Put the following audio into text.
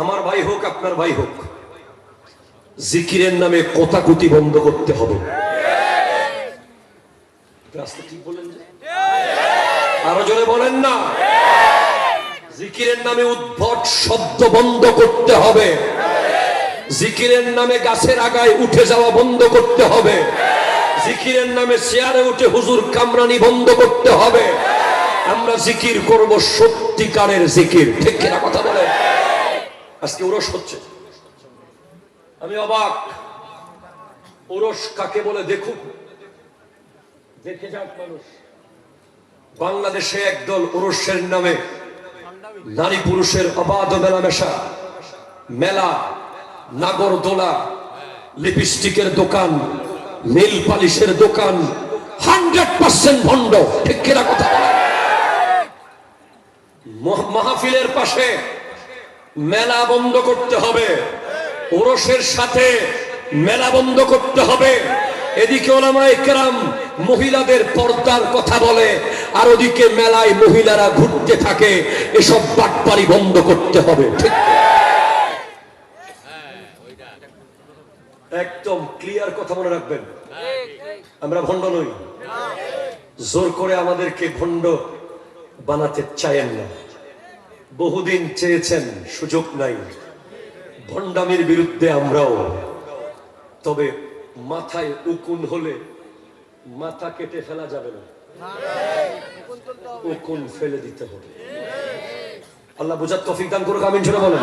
আমার ভাই হোক, আপনার ভাই হোক, জিকিরের নামে কোতাকুতি বন্ধ করতে হবে। আরও জোরে বলেন না। জিকিরের নামে উদ্ভট শব্দ বন্ধ করতে হবে। জিকিরের নামে গাছের আগায় উঠে যাওয়া বন্ধ করতে হবে। জিকিরের নামে চেয়ারে উঠে হুজুর কামরানি বন্ধ করতে হবে। আমরা জিকির করব সত্যিকারের জিকির। ঠিক কিনা কথা বলে আজকে উরস হচ্ছে। আমি অবাক। উরস কাকে বলে দেখুক দেখে যাক মানুষ। বাংলাদেশে একদল উরসের নামে নারী পুরুষের অবাধ মেলামেশা। মেলা নাগরদোলা লিপস্টিকের দোকান, নীল পালিশের দোকান, হান্ড্রেড পার্সেন্ট ভণ্ড। ঠিক কিনা কথা? মাহফিলের পাশে মেলা বন্ধ করতে হবে। ওরসের সাথে মেলা বন্ধ করতে হবে। এদিকে ওলামায়ে কেরাম মহিলাদের পর্দার কথা বলে, আর ওদিকে মেলায় মহিলারা ঘুরতে থাকে। এসব বাটপারি বন্ধ করতে হবে। একদম ক্লিয়ার কথা মনে রাখবেন। আমরা ভণ্ড নই। জোর করে আমাদেরকে ভণ্ড বানাতে চায়েন না। বহুদিন চেয়েছেন, সুযোগ নাই। ভণ্ডামির বিরুদ্ধে আমরাও। তবে মাথায় উকুন হলে মাথা কেটে ফেলা যাবে না। উকুন ফেলে দিতে হবে। আল্লাহ বুঝার তফিক দান করুক, আমিন ছোট বলেন।